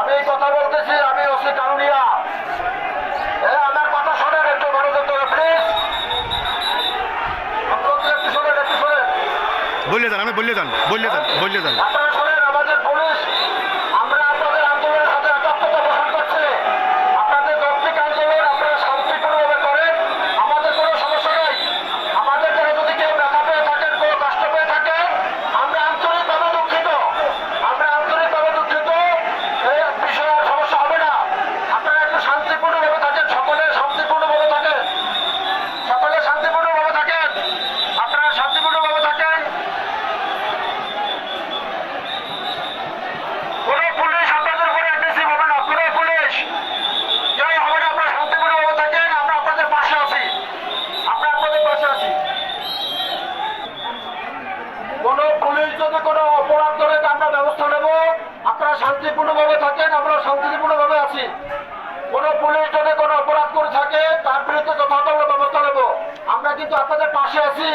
আমি কথা বলতেছি আমি অসি কারুনিয়া বললে যান আমি বললে যান বললে যান বললে যান। কোনো পুলিশ যদি কোনো অপরাধ করে আমরা ব্যবস্থা নেব। আপনারা শান্তিপূর্ণভাবে থাকেন, আমরা শান্তিপূর্ণভাবে আছি। কোন পুলিশ যদি কোনো অপরাধ করে থাকে, তার বিরুদ্ধে যথাযথ ব্যবস্থা নেব। আমরা কিন্তু আপনাদের পাশে আছি।